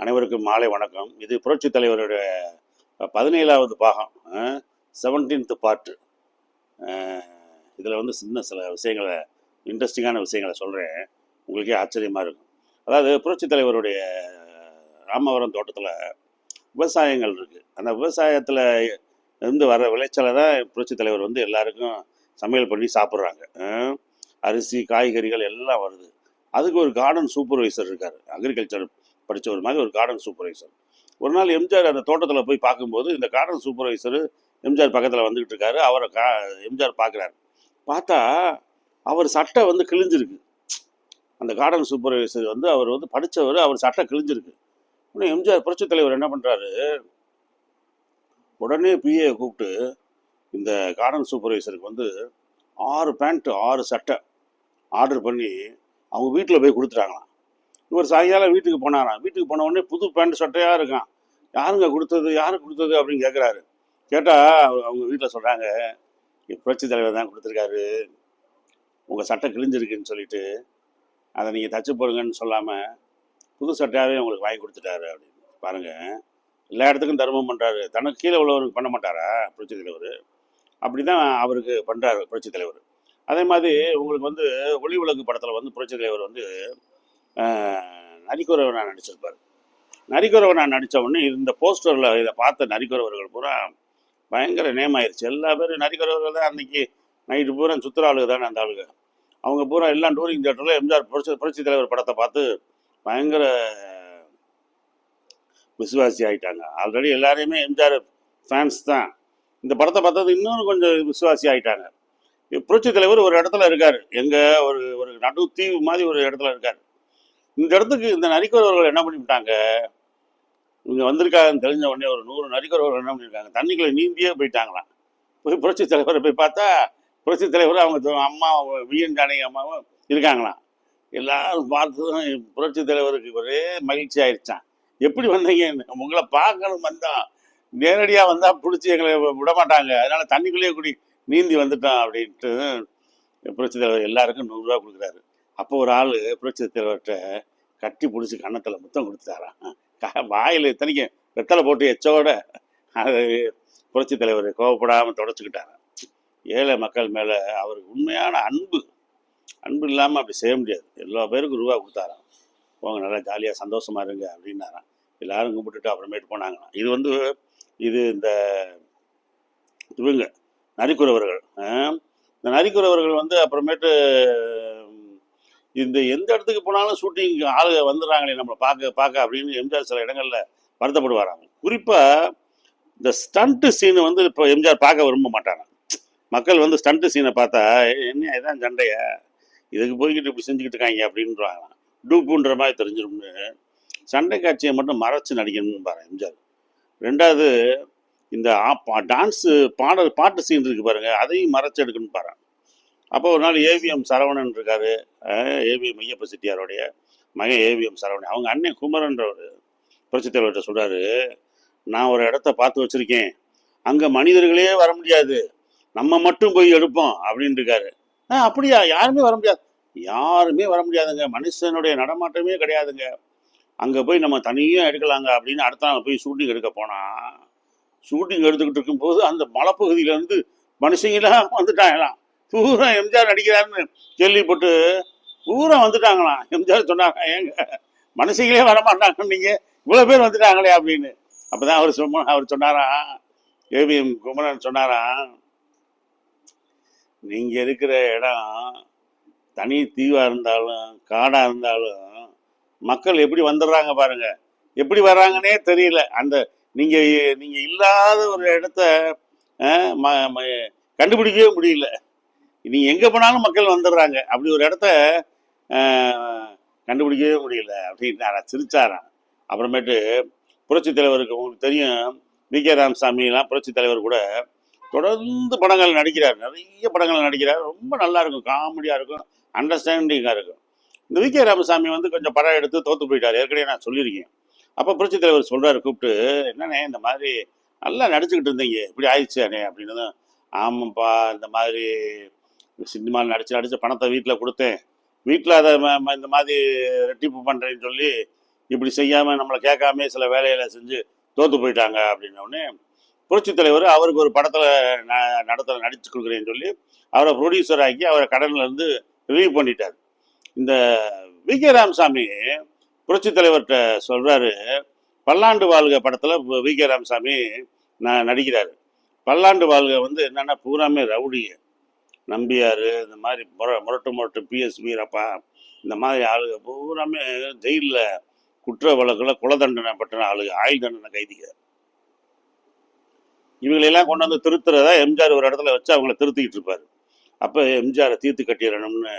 அனைவருக்கும் மாலை வணக்கம். இது புரட்சி தலைவருடைய பதினேழாவது பாகம் செவன்டீன்த் பார்ட்டு இதில் வந்து சின்ன சில விஷயங்களை இன்ட்ரெஸ்டிங்கான விஷயங்களை சொல்கிறேன் உங்களுக்கே ஆச்சரியமாக இருக்கும். அதாவது புரட்சி தலைவருடைய ராமவரம் தோட்டத்தில் விவசாயங்கள் இருக்குது அந்த விவசாயத்தில் இருந்து வர விளைச்சலை தான் புரட்சி தலைவர் வந்து எல்லாருக்கும் சமையல் பண்ணி சாப்பிட்றாங்க. அரிசி காய்கறிகள் எல்லாம் வருது. அதுக்கு ஒரு கார்டன் சூப்பர்வைசர் இருக்கார் அக்ரிகல்ச்சர் படித்த ஒரு மாதிரி ஒரு கார்டன் சூப்பர்வைசர் ஒரு நாள் எம்ஜிஆர் அந்த தோட்டத்தில் போய் பார்க்கும்போது இந்த கார்டன் சூப்பர்வைசர் எம்ஜிஆர் பக்கத்தில் வந்துக்கிட்டு இருக்காரு. அவரை கா எம்ஜிஆர் பார்க்குறாரு. பார்த்தா அவர் சட்டை வந்து கிழிஞ்சிருக்கு. அந்த கார்டன் சூப்பர்வைசர் வந்து அவர் வந்து படித்தவர் அவர் சட்டை கிழிஞ்சிருக்கு. உடனே எம்ஜிஆர் புரட்சித் தலைவர் என்ன பண்ணுறாரு உடனே பிஏ கூப்பிட்டு இந்த கார்டன் சூப்பர்வைசருக்கு வந்து ஆறு பேண்ட்டு ஆறு சட்டை ஆர்டர் பண்ணி அவங்க வீட்டில் போய் கொடுத்துட்டாங்களாம். இவர் சாயங்காலம் வீட்டுக்கு போனாராம். வீட்டுக்கு போன உடனே புது பேண்ட் சட்டையாக இருக்கான். யாருங்க கொடுத்தது? யாரு கொடுத்தது? அப்படின்னு கேட்குறாரு கேட்டால் அவங்க வீட்டில் சொல்கிறாங்க புரட்சி தலைவர் தான் கொடுத்துருக்காரு. உங்கள் சட்டை கிழிஞ்சிருக்குன்னு சொல்லிட்டு அதை நீங்கள் தச்சு போடுங்கன்னு சொல்லாமல் புது சட்டையாகவே உங்களுக்கு வாங்கி கொடுத்துட்டாரு. அப்படின்னு. பாருங்கள் எல்லா இடத்துக்கும் தர்மம் பண்ணுறாரு தனக்கு கீழே உள்ளவருக்கு பண்ண மாட்டாரா புரட்சி தலைவர்? அப்படி தான் அவருக்கு பண்ணுறாரு புரட்சி தலைவர். அதே மாதிரி உங்களுக்கு வந்து ஒளி விளக்கு படத்தில் வந்து புரட்சி தலைவர் வந்து நரிக்குறவனா நடிச்சிருப்பார். நரிக்குறவனா நடித்த உடனே இந்த போஸ்டரில் இதை பார்த்த நரிக்குறவர்கள் பூரா பயங்கர நேம் ஆயிடுச்சு எல்லா பேரும் நரிக்குறவர்கள் தான் அன்னைக்கு நைட்டு பூரா சுற்றுலா ஆளுக தானே அந்த ஆளுங்க அவங்க பூரா எல்லாம் டூரிங் தேட்டரில் எம்ஜிஆர் புரட்சி புரட்சி தலைவர் படத்தை பார்த்து பயங்கர விசுவாசி ஆகிட்டாங்க ஆல்ரெடி எல்லாரையுமே எம்ஜிஆர் ஃபேன்ஸ் தான். இந்த படத்தை பார்த்தது இன்னும் கொஞ்சம் விசுவாசி ஆகிட்டாங்க புரட்சி தலைவர் ஒரு இடத்துல இருக்கார். எங்கே ஒரு ஒரு நடு தீவு மாதிரி ஒரு இடத்துல இருக்கார். இந்த இடத்துக்கு இந்த நரிக்குறவர்கள் என்ன பண்ணிவிட்டாங்க? இவங்க வந்திருக்காங்கன்னு தெரிஞ்ச உடனே ஒரு நூறு நரிக்குறவர்கள் என்ன பண்ணியிருக்காங்க? தண்ணிக்குள்ள நீந்தியே போயிட்டாங்களாம். போய் புரட்சி தலைவரை போய் பார்த்தா புரட்சி தலைவர் அவங்க அம்மா விஎன் ஜானகி அம்மாவும் இருக்காங்களாம். எல்லாரும் பார்த்ததும் புரட்சி தலைவருக்கு ஒரே மகிழ்ச்சி ஆயிடுச்சான் எப்படி வந்தீங்க? உங்களை பார்க்கணும் வந்தா நேரடியாக வந்தால் பிடிச்சி எங்களை விட மாட்டாங்க அதனால தண்ணிக்குள்ளேயே கூடி நீந்தி வந்துட்டோம் அப்படின்ட்டு புரட்சி தலைவர் எல்லாருக்கும் நூறுரூவா கொடுக்குறாரு. அப்போ ஒரு ஆள் புரட்சி தலைவர்கிட்ட கட்டி பிடிச்சி கன்னத்தில் முத்தம் கொடுத்துட்டாராம் க வாயில் இத்தனைக்கும் வெத்தலை போட்டு எச்சோட அது புரட்சி தலைவர் கோவப்படாமல் தொடச்சிக்கிட்டாராம் ஏழை மக்கள் மேலே அவருக்கு உண்மையான அன்பு. அன்பு இல்லாமல் அப்படி செய்ய முடியாது. எல்லா பேருக்கும் ரூபா கொடுத்தாராம். போங்க நல்லா ஜாலியாக சந்தோஷமா இருங்க அப்படின்னாராம். எல்லாரும் கும்பிட்டுட்டு அப்புறமேட்டு போனாங்களாம். இது வந்து இது இந்த இவங்க நரிக்குறவர்கள். இந்த நரிக்குறவர்கள் வந்து அப்புறமேட்டு இந்த எந்த இடத்துக்கு போனாலும் ஷூட்டிங் ஆளுங்க வந்துடுறாங்களே நம்மளை பார்க்க பார்க்க அப்படின்னு எம்ஜிஆர் சில இடங்களில் வருத்தப்படுவாராங்க. குறிப்பாக இந்த ஸ்டண்ட்டு சீனை வந்து இப்போ எம்ஜிஆர் பார்க்க விரும்ப மாட்டாங்க. மக்கள் வந்து ஸ்டண்ட்டு சீனை பார்த்தா என்ன இதான் சண்டையா? இதுக்கு போய்கிட்டு இப்படி செஞ்சுக்கிட்டு இருக்காங்க அப்படின்றாங்க டூப்புன்ற மாதிரி தெரிஞ்சிடும்னு சண்டை காட்சியை மட்டும் மறைச்சு நடிக்கணும்னு பாரு எம்ஜிஆர் ரெண்டாவது இந்த டான்ஸு பாடல் பாட்டு சீன் இருக்கு பாருங்க அதையும் மறைச்சு எடுக்கணும் பாரு. அப்போ ஒரு நாள் ஏவிஎம் சரவணன் இருக்காரு. ஏவிஎம் ஐயப்ப செட்டியாருடைய மகன் ஏவிஎம் சரவணன். அவங்க அண்ணன் குமரன்றவர். புரட்சித் தலைவர்கிட்ட சொல்றாரு நான் ஒரு இடத்த பார்த்து வச்சிருக்கேன். அங்கே மனிதர்களே வர முடியாது. நம்ம மட்டும் போய் எடுப்போம். அப்படின்னு இருக்காரு. ஆ அப்படியா? யாருமே வர முடியாது. யாருமே வர முடியாதுங்க. மனுஷனுடைய நடமாட்டமே கிடையாதுங்க. அங்கே போய் நம்ம தனியாக எடுக்கலாங்க அப்படின்னு அடுத்த நாள் போய் ஷூட்டிங் எடுக்க போனா ஷூட்டிங் எடுத்துக்கிட்டு இருக்கும்போது அந்த மலைப்பகுதியில இருந்து மனுஷங்களாம் வந்துட்டாங்களாம். பூரா எம்ஜிஆர் நடிக்கிறாருன்னு கேள்விப்பட்டு பூரா வந்துட்டாங்களாம் எம்ஜிஆர் சொன்னாங்க ஏங்க மனுஷங்களே வர மாட்டாங்க இவ்வளோ பேர் வந்துட்டாங்களே அப்படின்னு. அப்பதான் அவர் சொன்ன அவர் சொன்னாராம் ஏவிஎம் குமரன் சொன்னாராம் நீங்கள் இருக்கிற இடம் தனி தீவாக இருந்தாலும் காடாக இருந்தாலும் மக்கள் எப்படி வந்துடுறாங்க பாருங்க. எப்படி வர்றாங்கன்னே தெரியல. அந்த நீங்கள் நீங்கள் இல்லாத ஒரு இடத்த ம- ம- கண்டுபிடிக்கவே முடியல. இனி எங்கே போனாலும் மக்கள் வந்துடுறாங்க. அப்படி ஒரு இடத்த கண்டுபிடிக்கவே முடியல அப்படின்னு சிரிச்சாராம் அப்புறமேட்டு புரட்சி தலைவருக்கு உங்களுக்கு தெரியும். வி. கே. ராமசாமிலாம் புரட்சி தலைவர் கூட தொடர்ந்து படங்கள் நடிக்கிறார். நிறைய படங்கள் நடிக்கிறார். ரொம்ப நல்லா இருக்கும். காமெடியாக இருக்கும். அண்டர்ஸ்டாண்டிங்காக இருக்கும். இந்த வி. கே. ராமசாமி வந்து கொஞ்சம் படம் எடுத்து தோற்று போயிட்டார். ஏற்கனவே நான் சொல்லியிருக்கேன். அப்போ புரட்சி தலைவர் சொல்கிறார் கூப்பிட்டு என்னண்ணே இந்த மாதிரி நல்லா நடிச்சுக்கிட்டு இருந்தீங்க. இப்படி ஆயிடுச்சு அண்ணே அப்படின்னு. ஆமாம்ப்பா இந்த மாதிரி சினிமாவில் நடிச்சு நடிச்சு பணத்தை வீட்டில் கொடுத்தேன். வீட்டில் அதை ம- இந்த மாதிரி ரெட்டிப்பு பண்ணுறேன்னு சொல்லி இப்படி செய்யாமல் நம்மளை கேட்காம சில வேலைகளை செஞ்சு தோற்று போயிட்டாங்க அப்படின்னோடனே புரட்சி தலைவர் அவருக்கு ஒரு படத்தில் ந நடத்தலை நடித்து கொடுக்குறேன்னு சொல்லி அவரை ப்ரொடியூசர் ஆக்கி அவரை கடன்லேருந்து ரிலீவ் பண்ணிட்டார். இந்த வி கே ராமசாமி புரட்சி தலைவர்கிட்ட சொல்கிறாரு பல்லாண்டு வாழ்க படத்தில் வி கே ராமசாமி நான் நடிக்கிறாரு. பல்லாண்டு வாழ்க வந்து என்னென்னா பூராமே ரவுடி நம்பியார் இந்த மாதிரி முர முரட்டு முரட்டு பிஎஸ் வீரப்பா இந்த மாதிரி ஆளுங்க பூராமே ஜெயிலில் குற்ற வழக்கில் குல தண்டனை பட்ட ஆளுங்க ஆயுள் தண்டனை கைதிக இவங்களெல்லாம் கொண்டு வந்து திருத்துறதா எம்ஜிஆர் ஒரு இடத்துல வச்சு அவங்கள திருத்திக்கிட்டு இருப்பாரு. அப்போ எம்ஜிஆரை தீர்த்து கட்டிடணும்னு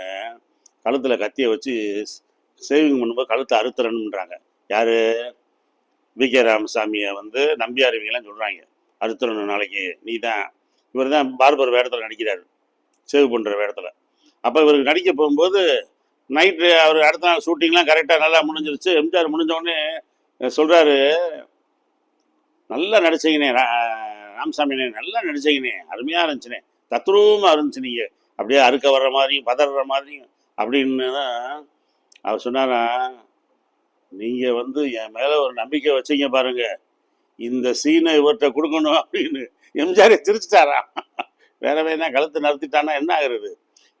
கழுத்தில் கத்தியை வச்சு சேவிங் பண்ணும்போது கழுத்தை அறுத்துறணுன்றாங்க யாரு? வி. கே. ராமசாமியை வந்து நம்பியார் இவங்கெல்லாம் சொல்கிறாங்க அறுத்துறணும் நாளைக்கு நீ தான் இவர் தான் பார்பர் வேடத்தில் நடிக்கிறார். சேவ் பண்ணுற இடத்துல. அப்போ இவருக்கு நடிக்க போகும்போது நைட்டு அவர் அடுத்த நாள் ஷூட்டிங்லாம் கரெக்டாக நல்லா முடிஞ்சிருச்சு. எம்ஜிஆர் முடிஞ்சோடனே சொல்கிறாரு நல்லா நடிச்சீங்கண்ணே ரா- ராமசாமிண்ணே நல்லா நடிச்சிங்கனே அருமையாக இருந்துச்சுண்ணே தத்ரூபமாக இருந்துச்சு நீங்கள் அப்படியே அறுக்க வர்ற மாதிரியும் பதற மாதிரியும் அப்படின்னு தான் அவர் சொன்னாரா நீங்கள் வந்து என் மேலே ஒரு நம்பிக்கை வச்சீங்க பாருங்க. இந்த சீனை இவர்கிட்ட கொடுக்கணும் அப்படின்னு எம்ஜிஆரே சிரிச்சிட்டாரா. வேற வேணா கழுத்து நிறுத்திட்டான்னா என்ன ஆகுறது?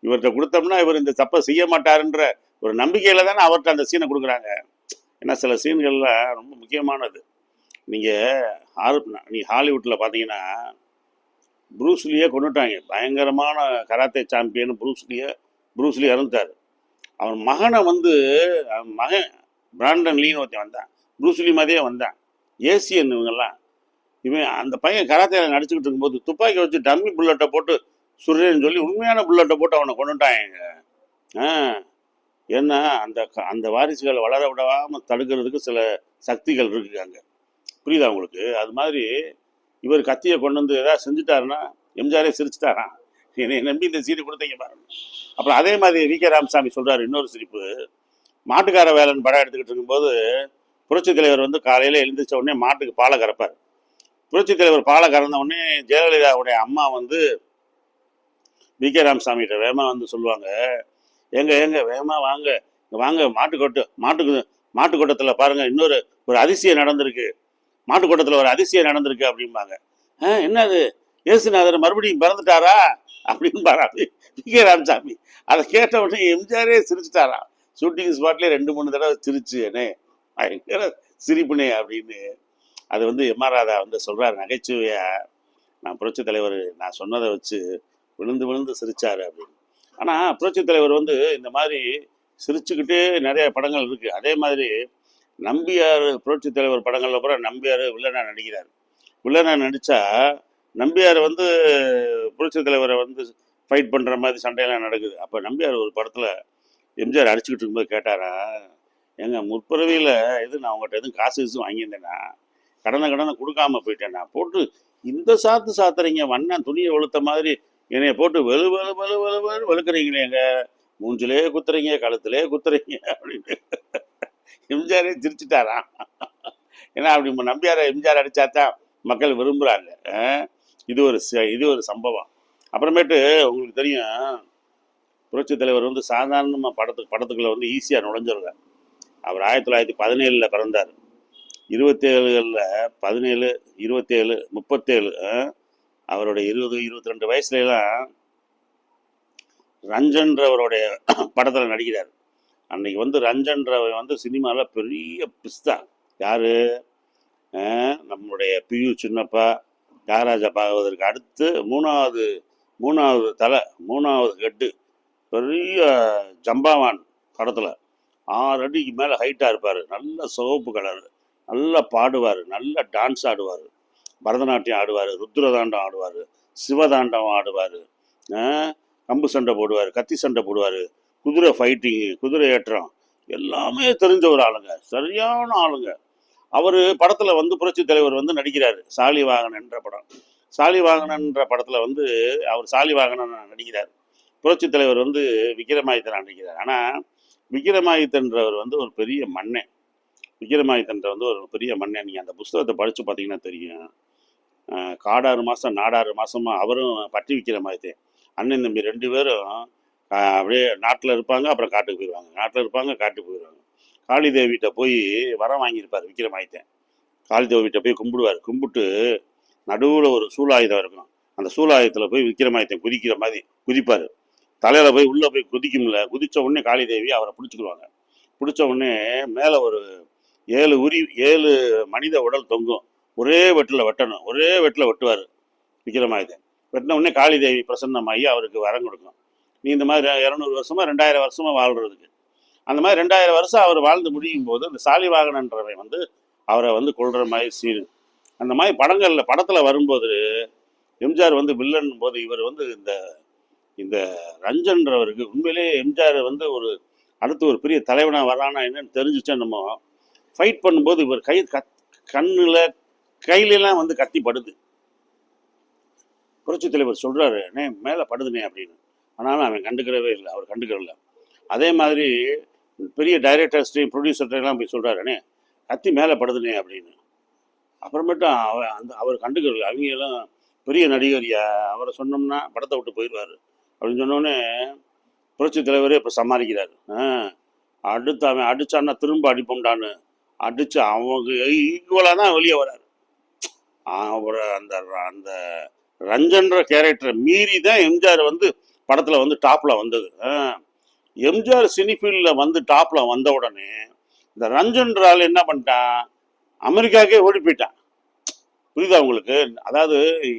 இவர்கிட்ட கொடுத்தோம்னா இவர் இந்த தப்பை செய்ய மாட்டாருன்ற ஒரு நம்பிக்கையில் தானே அவர்கிட்ட அந்த சீனை கொடுக்குறாங்க. ஏன்னா சில சீன்கள்லாம் ரொம்ப முக்கியமானது. நீங்கள் ஹால் நீ ஹாலிவுட்டில் பார்த்தீங்கன்னா ப்ரூஸ்லியே கொண்டுட்டாங்க பயங்கரமான கராத்தே சாம்பியன் ப்ரூஸ்லியே ப்ரூஸ்லி இறந்துட்டார். அவன் மகனை வந்து அவன் மகன் பிராண்டன் லீன்னு ஒருத்தன் வந்தான். ப்ரூஸ்லி மாதிரியே வந்தான். ஏசியன் இவங்கெல்லாம். இவன் அந்த பையன் கராத்தையில் நடிச்சுக்கிட்டு இருக்கும்போது துப்பாக்கி வச்சு டம்மி புல்லட்டை போட்டு சுடுறேன்னு சொல்லி உண்மையான புல்லட்டை போட்டு அவனை கொண்டுட்டாங்க ஆ. ஏன்னா அந்த க- அந்த வாரிசுகளை வளர விடாமல் தடுக்கிறதுக்கு சில சக்திகள் இருக்குது அங்கே. புரியுதா உங்களுக்கு? அது மாதிரி இவர் கத்தியை கொண்டு வந்து ஏதாவது செஞ்சுட்டாருன்னா எம்ஜிஆரே சிரிச்சுட்டாராம் என்னை நம்பி இந்த சீடி கொடுத்தீங்க பாருங்க. அப்புறம் அதே மாதிரி வி கே ராமசாமி சொல்கிறார் இன்னொரு சிரிப்பு. மாட்டுக்கார வேலன் படம் எடுத்துக்கிட்டு இருக்கும்போது புரட்சித் தலைவர் வந்து காலையில் எழுந்திரிச்ச உடனே மாட்டுக்கு பாலை கறப்பார். புரட்சித் தலைவர் பாலை கறந்த உடனே ஜெயலலிதாவுடைய அம்மா வந்து வி கே ராமசாமிகிட்ட வேமா வந்து சொல்லுவாங்க எங்க ஏங்க வேகமா வாங்க. வாங்க மாட்டுக்கொட்டு மாட்டுக்கு மாட்டுக்கொட்டத்தில் பாருங்க இன்னொரு ஒரு அதிசயம் நடந்திருக்கு. மாட்டுக்கொட்டத்தில் ஒரு அதிசயம் நடந்திருக்கு அப்படிம்பாங்க. ஆ என்னது? இயேசுநாதர் மறுபடியும் பிறந்துட்டாரா? அப்படின்னு பாராது வி கே ராமசாமி. அதை கேட்ட உடனே எம்ஜிஆரே சிரிச்சுட்டாராம். ஷூட்டிங் ஸ்பாட்லேயே ரெண்டு மூணு தடவை சிரிச்சு என்ன. பயங்கர சிரிப்புனே அப்படின்னு அது வந்து எம்ஆர் ராதா வந்து சொல்கிறார் நகைச்சுவையை நான் புரட்சி தலைவர் நான் சொன்னதை வச்சு விழுந்து விழுந்து சிரித்தார் அப்படின்னு. ஆனால் புரட்சி தலைவர் வந்து இந்த மாதிரி சிரிச்சுக்கிட்டே நிறைய படங்கள் இருக்குது அதே மாதிரி நம்பியார் புரட்சி தலைவர் படங்களில் பூரா நம்பியார் வில்லனா நடிக்கிறார். வில்லனா நடித்தா நம்பியார் வந்து புரட்சி தலைவரை வந்து ஃபைட் பண்ணுற மாதிரி சண்டையெல்லாம் நடக்குது. அப்போ நம்பியார் ஒரு படத்தில் எம்ஜிஆர் அடிச்சுக்கிட்டு இருக்கும்போது கேட்டாரா எங்கள் முற்பிறவியில் எது நான் உங்கள்கிட்ட எதுவும் காசு வாங்கியிருந்தேன்னா கடனை கடனை கொடுக்காம போயிட்டேனா. போட்டு இந்த சாத்து சாத்துறீங்க. வண்ணன் துணியை வெளுத்த மாதிரி என்னைய போட்டு வெளு வெளு வெளு வெளு வெளு வெளுக்குறீங்களேங்க மூஞ்சிலே குத்துறீங்க கழுத்திலே குத்துறீங்க அப்படின்னு. எம்ஜிஆரே சிரிச்சுட்டாராம் ஏன்னா அப்படி நம்ம நம்பியார எம்ஜிஆர் அடிச்சாதான் மக்கள் விரும்புறாங்க. இது ஒரு ச- இது ஒரு சம்பவம். அப்புறமேட்டு உங்களுக்கு தெரியும் புரட்சி தலைவர் வந்து சாதாரணமாக படத்துக்கு படத்துக்குள்ள வந்து ஈஸியாக நுழைஞ்சிருக்கார் அவர் ஆயிரத்தி தொள்ளாயிரத்தி பதினேழில் பிறந்தார். இருபத்தேழுகளில் பதினேழு இருபத்தேழு முப்பத்தேழு அவருடைய இருபது இருபத்தி ரெண்டு வயசுலலாம் ரஞ்சன்றவருடைய படத்தில் நடிக்கிறார். அன்னைக்கு வந்து ரஞ்சன்றவன் வந்து சினிமாவில் பெரிய பிஸ்தா. யார்? நம்முடைய நம்மளுடைய பியு சின்னப்பா தியாகராஜா பாகவதற்கு அடுத்து மூணாவது மூணாவது தலை மூணாவது கட்டு பெரிய ஜம்பாவான் படத்தில். ஆறு அடிக்கு மேலே ஹைட்டாக இருப்பார். நல்ல சிவப்பு கலர் நல்லா பாடுவார் நல்லா டான்ஸ் ஆடுவார். பரதநாட்டியம் ஆடுவார் ருத்ரதாண்டம் ஆடுவார் சிவதாண்டம் ஆடுவார் கம்பு சண்டை போடுவார் கத்தி சண்டை போடுவார் குதிரை ஃபைட்டிங்கு குதிரை ஏற்றம் எல்லாமே தெரிஞ்ச ஒரு ஆளுங்க சரியான ஆளுங்க. அவர் படத்தில் வந்து புரட்சி தலைவர் வந்து நடிக்கிறாரு சாலிவாகனன் என்ற படம். சாலி வாகனன்ற படத்தில் வந்து அவர் சாலிவாகனன் நடிக்கிறார். புரட்சி தலைவர் வந்து விக்ரமாதித்தன் நடிக்கிறார். ஆனால் விக்ரமாதித்தன்றவர் வந்து ஒரு பெரிய மன்னன். விக்ரமாதித்தன்ற வந்து ஒரு பெரிய மன்னன் நீங்கள் அந்த புஸ்தகத்தை படித்து பார்த்தீங்கன்னா தெரியும். காடாறு மாதம் நாடாறு மாதமாக அவரும் பட்டி விக்ரமாதித்தன் அண்ணன் தம்பி ரெண்டு பேரும் அப்படியே நாட்டில் இருப்பாங்க அப்புறம் காட்டுக்கு போயிடுவாங்க நாட்டில் இருப்பாங்க காட்டுக்கு போயிடுவாங்க காளிதேவிகிட்ட போய் வரம் வாங்கியிருப்பார் விக்ரமாதித்தன் காளிதேவிகிட்ட போய் கும்பிடுவார். கும்பிட்டு நடுவில் ஒரு சூலாயுதம் இருக்கும். அந்த சூலாயுதத்தில் போய் விக்ரமாதித்தன் குதிக்கிற மாதிரி குதிப்பார். தலையில் போய் உள்ளே போய் குதிக்கும்ல குதிச்ச உடனே காளிதேவி அவரை பிடிச்சிக்கிடுவாங்க. பிடிச்ச உடனே மேலே ஒரு ஏழு உரி ஏழு மனித உடல் தொங்கும். ஒரே வெட்டில் வெட்டணும். ஒரே வெட்டில் வெட்டுவார். விக்ரமாதித்தன் வெட்டின உடனே காளிதேவி பிரசன்னமாகி அவருக்கு வரம் கொடுக்கும். நீ இந்த மாதிரி இரநூறு வருஷமா ரெண்டாயிரம் வருஷமா வாழ்கிறதுக்கு அந்த மாதிரி ரெண்டாயிரம் வருஷம் அவர் வாழ்ந்து முடியும் போது இந்த சாலிவாகனன்றவன் வந்து அவரை வந்து கொள்கிற மாதிரி சீன் அந்த மாதிரி படங்களில் படத்தில் வரும்போது எம்ஜிஆர் வந்து வில்லன் போது இவர் வந்து இந்த இந்த ரஞ்சன்றவருக்கு உண்மையிலேயே எம்ஜிஆர் வந்து ஒரு அடுத்து ஒரு பெரிய தலைவனாக வரானா என்னன்னு தெரிஞ்சுச்சா நம்ம ஃபைட் பண்ணும்போது இவர் கை கத் கண்ணுல கையிலெல்லாம் வந்து கத்தி படுது புரட்சி தலைவர் சொல்றாரு அண்ணே மேலே படுதுனே அப்படின்னு. ஆனாலும் அவன் கண்டுக்கிறவே இல்லை அவர் கண்டுக்கிறல. அதே மாதிரி பெரிய டைரக்டர்ஸ்டையும் ப்ரொடியூசர்கிட்டையும் போய் சொல்கிறாரு அண்ணே கத்தி மேலே படுதுனே அப்படின்னு. அப்புறமேட்டும் அவ அந்த அவர் கண்டுக்கிறல. அவங்க எல்லாம் பெரிய நடிகரியா அவரை சொன்னோம்னா படத்தை விட்டு போயிடுவார். அப்படின்னு சொன்னோடனே புரட்சி தலைவரே இப்போ சமாளிக்கிறாரு. அடுத்து அவன் அடிச்சான்னா திரும்ப அடிப்போம்டான்னு. அடிச்சு அவங்க ஈக்குவலாக தான் வெளியே வராரு. அவர் அந்த அந்த ரஞ்சன்ற கேரக்டரை மீறி தான் எம்ஜிஆர் வந்து படத்தில் வந்து டாப்பில் வந்தது. ஆ. எம்ஜிஆர் சினிஃபீல்டில் வந்து டாப்பில் வந்த உடனே இந்த ரஞ்சன்றால் என்ன பண்ணிட்டான்? அமெரிக்காவுக்கே ஓடி போயிட்டான். புரியுதா உங்களுக்கு? அதாவது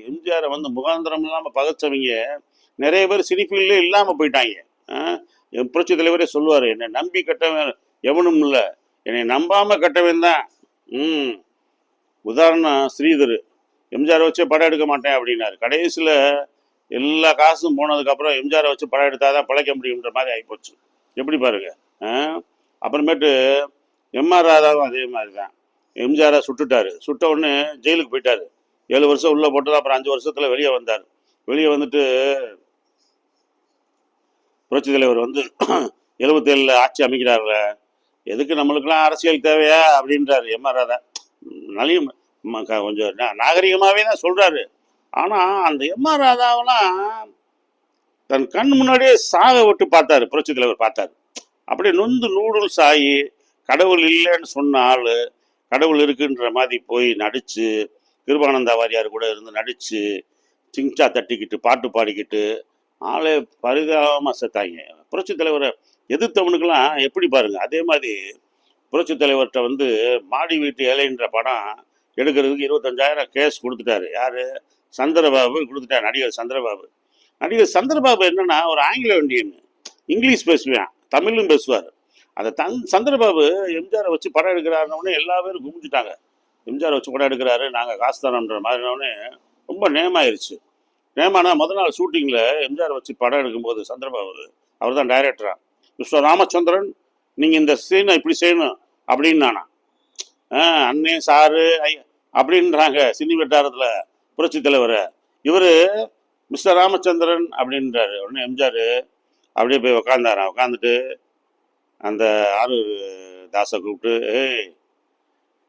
எம்ஜிஆரை வந்து முகாந்திரம் இல்லாமல் பகச்சவங்க நிறைய பேர் சினிஃபீல்டே இல்லாமல் போயிட்டாங்க. ஆ? என் புரட்சி தலைவரே சொல்லுவார் என்னை நம்பி கட்டவன் எவனும் இல்லை. என்னை நம்பாம கட்டவன் தான். ம். உதாரணம் ஸ்ரீதர். எம்ஜிஆரை வச்சே படம் எடுக்க மாட்டேன் அப்படின்னாரு. கடைசியில் எல்லா காசும் போனதுக்கப்புறம் எம்ஜிஆரை வச்சு படம் எடுத்தால் தான் பிழைக்க முடியுன்ற மாதிரி ஆகிப்போச்சு எப்படி பாருங்க? அப்புறமேட்டு எம்ஆர் ராதாவும் அதே மாதிரி தான். எம்ஜிஆரை சுட்டுட்டாரு. சுட்ட உடனே ஜெயிலுக்கு போயிட்டார். ஏழு வருஷம் உள்ளே போட்டது அப்புறம் அஞ்சு வருஷத்தில் வெளியே வந்தார். வெளியே வந்துட்டு புரட்சி தலைவர் வந்து எழுபத்தேழில் ஆட்சி அமைக்கிறார்ல. எதுக்கு நம்மளுக்கெல்லாம் அரசியல் தேவையா? அப்படின்றாரு எம்ஆர் ராதா. நலியும் கொஞ்சம் நாகரிகமாகவே தான் சொல்கிறாரு ஆனால் அந்த எம்ஆர் ராதாவெல்லாம் தன் கண் முன்னாடியே சாக விட்டு பார்த்தாரு. புரட்சி தலைவர் பார்த்தாரு. அப்படியே நொந்து நூடுல்ஸ் ஆகி கடவுள் இல்லைன்னு சொன்ன ஆள் கடவுள் இருக்குன்ற மாதிரி போய் நடித்து கிருபானந்தா வாரியார் கூட இருந்து நடித்து சிங்சா தட்டிக்கிட்டு பாட்டு பாடிக்கிட்டு ஆளே பரிதாபமாக செத்தாங்க. புரட்சி தலைவரை எதிர்த்தவனுக்கெல்லாம் எப்படி பாருங்கள் அதே மாதிரி புரட்சி தலைவர்கிட்ட வந்து மாடி வீட்டு ஏழைன்ற படம் எடுக்கிறதுக்கு இருபத்தஞ்சாயிரம் கேஸ் கொடுத்துட்டாரு. யார்? சந்திரபாபு கொடுத்துட்டார் நடிகர் சந்திரபாபு. நடிகர் சந்திரபாபு என்னென்னா ஒரு ஆங்கில இந்தியன் இங்கிலீஷ் பேசுவேன் தமிழும் பேசுவார். அதை தன் சந்திரபாபு எம்ஜிஆரை வச்சு படம் எடுக்கிறாருன்னொடனே எல்லா பேரும் குமிஞ்சிட்டாங்க. எம்ஜிஆர் வச்சு படம் எடுக்கிறாரு நாங்கள் காசு தரோன்ற மாதிரினோடனே ரொம்ப நேமாயிருச்சு. நேமானா முதல் நாள் ஷூட்டிங்கில் எம்ஜிஆர் வச்சு படம் எடுக்கும்போது சந்திரபாபு அவர் தான் டைரக்டரா மிஸ்டர் ராமச்சந்திரன் நீங்கள் இந்த சீனை இப்படி செய்யணும் அப்படின்னு நானா ஆ அண்ணே சாரு அப்படின்றாங்க சினி வட்டாரத்தில் புரட்சி தலைவர். இவர் மிஸ்டர் ராமச்சந்திரன் அப்படின்றாரு. உடனே எம்ஜிஆர் அப்படியே போய் உக்காந்தாராம் உட்காந்துட்டு அந்த ஆறு தாசை கூப்பிட்டு ஏய்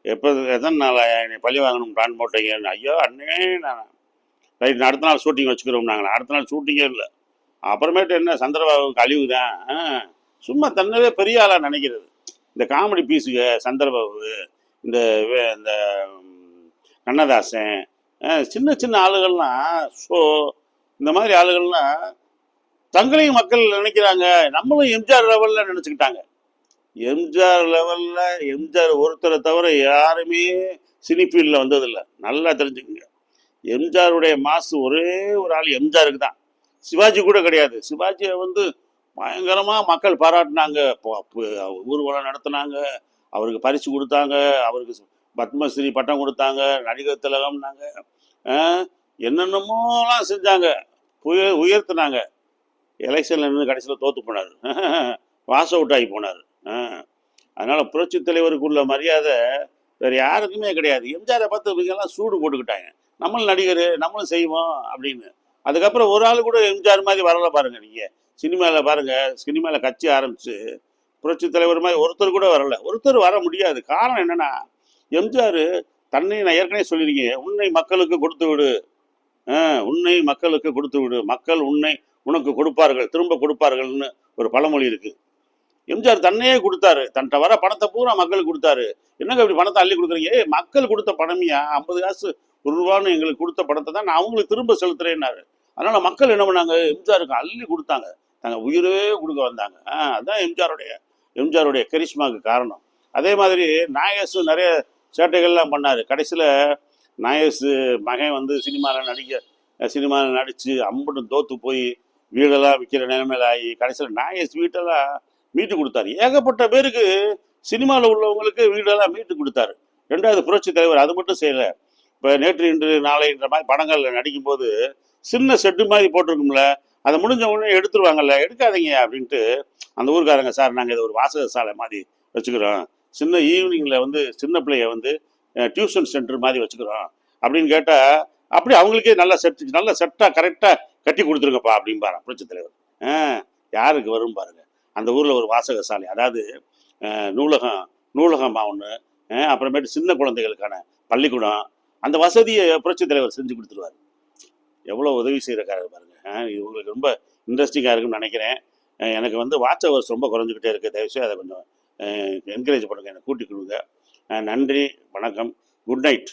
எப்போ எத்தனை நாள் என்னை பழி வாங்கணும் பிளான் போட்டீங்கன்னு. ஐயோ அண்ணே நான். ரைட் அடுத்த நாள் ஷூட்டிங் வச்சுக்கிறோம் நாங்கள் அடுத்த நாள் ஷூட்டிங்கே இல்லை. அப்புறமேட்டு என்ன? சந்திரபாபுக்கு அழிவு தான் ஆ, சும்மா தன்னவே பெரிய ஆளாக நினைக்கிறது. இந்த காமெடி பீஸுங்க சந்திரபாபு இந்த வே- இந்த கண்ணதாசன் சின்ன சின்ன ஆளுகள்லாம் ஸோ இந்த மாதிரி ஆளுகள்லாம் தங்களையும் மக்கள் நினைக்கிறாங்க. நம்மளும் எம்ஜிஆர் லெவலில் நினச்சிக்கிட்டாங்க. எம்ஜிஆர் லெவலில் எம்ஜிஆர் ஒருத்தரை தவிர யாருமே சினி ஃபீல்டில் வந்ததில்லை. நல்லா தெரிஞ்சுக்கோங்க. எம்ஜிஆருடைய மாசு ஒரே ஒரு ஆள் எம்ஜிஆருக்கு தான். சிவாஜி கூட கிடையாது. சிவாஜியை வந்து பயங்கரமாக மக்கள் பாராட்டினாங்க. ஊர்வலம் நடத்தினாங்க. அவருக்கு பரிசு கொடுத்தாங்க. அவருக்கு பத்மஸ்ரீ பட்டம் கொடுத்தாங்க. நடிகர் திலகம்னாங்க. என்னென்னமோலாம் செஞ்சாங்க. உயர் உயர்த்தினாங்க. எலெக்ஷனில் நின்று கடைசியில் தோற்று போனார். வாஸ் அவுட் ஆகி போனார். அதனால் புரட்சி தலைவருக்குள்ள மரியாதை வேறு யாருக்குமே கிடையாது. எம்ஜிஆரை பார்த்து இவங்கெல்லாம் சூடு போட்டுக்கிட்டாங்க. நம்மளும் நடிகர் நம்மளும் செய்வோம் அப்படின்னு. அதுக்கப்புறம் ஒரு ஆள் கூட எம்ஜிஆர் மாதிரி வரல பாருங்க நீங்கள் சினிமாவில் பாருங்க சினிமாவில் கட்சி ஆரம்பிச்சு புரட்சி தலைவர் மாதிரி ஒருத்தர் கூட வரல. ஒருத்தர் வர முடியாது. காரணம் என்னன்னா எம்ஜிஆர் தன்னை நான் ஏற்கனவே சொல்லியிருக்கேன் உன்னை மக்களுக்கு கொடுத்து விடு. ஆ, உன்னை மக்களுக்கு கொடுத்து விடு. மக்கள் உன்னை உனக்கு கொடுப்பார்கள் திரும்ப கொடுப்பார்கள்னு ஒரு பழமொழி இருக்கு. எம்ஜிஆர் தன்னையே கொடுத்தாரு. தன்கிட்ட வர பணத்தை பூரா மக்களுக்கு கொடுத்தாரு. என்னங்க இப்படி பணத்தை அள்ளி கொடுக்குறீங்க? ஏ மக்கள் கொடுத்த பணமியா? ஐம்பது காசு ஒரு ரூபான்னு எங்களுக்கு கொடுத்த பணத்தை தான் நான் அவங்களுக்கு திரும்ப செலுத்துறேன்னாரு. அதனால மக்கள் என்ன பண்ணாங்க? எம்ஜிஆருக்கு அள்ளி கொடுத்தாங்க. தங்கள் உயிரே கொடுக்க வந்தாங்க. ஆ, எம்ஜிஆருடைய எம்ஜிஆருடைய கரிஷ்மாவுக்கு காரணம். அதே மாதிரி நாயசு நிறைய சேட்டைகள்லாம் பண்ணார். கடைசியில் நாயசு மகன் வந்து சினிமாவில் நடிக்க சினிமாவில் நடித்து அம்புட்டு தோத்து போய் வீடெல்லாம் விற்கிற நிலைமையில ஆகி கடைசியில் நாயஸ் வீட்டெல்லாம் மீட்டு கொடுத்தாரு. ஏகப்பட்ட பேருக்கு சினிமாவில் உள்ளவங்களுக்கு வீடெல்லாம் மீட்டு கொடுத்தாரு. ரெண்டாவது புரட்சி தலைவர் அது மட்டும் செய்யலை. இப்போ நேற்று இன்று நாளைன்ற மாதிரி படங்களில் நடிக்கும்போது சின்ன செட்டு மாதிரி போட்டிருக்கும்ல. அதை முடிஞ்ச உடனே எடுத்துருவாங்கல்ல எடுக்காதீங்க அப்படின்ட்டு அந்த ஊருக்காரங்க சார் நாங்கள் இதை ஒரு வாசக சாலை மாதிரி வச்சுக்கிறோம். சின்ன ஈவினிங்கில் வந்து சின்ன பிள்ளைய வந்து டியூஷன் சென்டர் மாதிரி வச்சுக்கிறோம். அப்படின்னு கேட்டால் அப்படி அவங்களுக்கே நல்ல செட் நல்லா செட்டாக கரெக்டாக கட்டி கொடுத்துருங்கப்பா அப்படிம்பாரு புரட்சி தலைவர். ஆ யாருக்கு வரும் பாருங்க. அந்த ஊரில் ஒரு வாசக சாலை அதாவது நூலகம் நூலகமாக ஒன்று அப்புறமேட்டு சின்ன குழந்தைகளுக்கான பள்ளிக்கூடம் அந்த வசதியை புரட்சி தலைவர் செஞ்சு கொடுத்துருவார். எவ்வளோ உதவி செய்கிறக்காரர் பாருங்க. இது உங்களுக்கு ரொம்ப இன்ட்ரெஸ்டிங்காக இருக்குன்னு நினைக்கிறேன். எனக்கு வந்து வாட்ச் ஹவர்ஸ் ரொம்ப குறைஞ்சிக்கிட்டே இருக்குது தயவுசெய்து அதை கொஞ்சம் என்கரேஜ் பண்ணுங்கள் என்னை கூட்டி கொடுங்க நன்றி. வணக்கம். Good night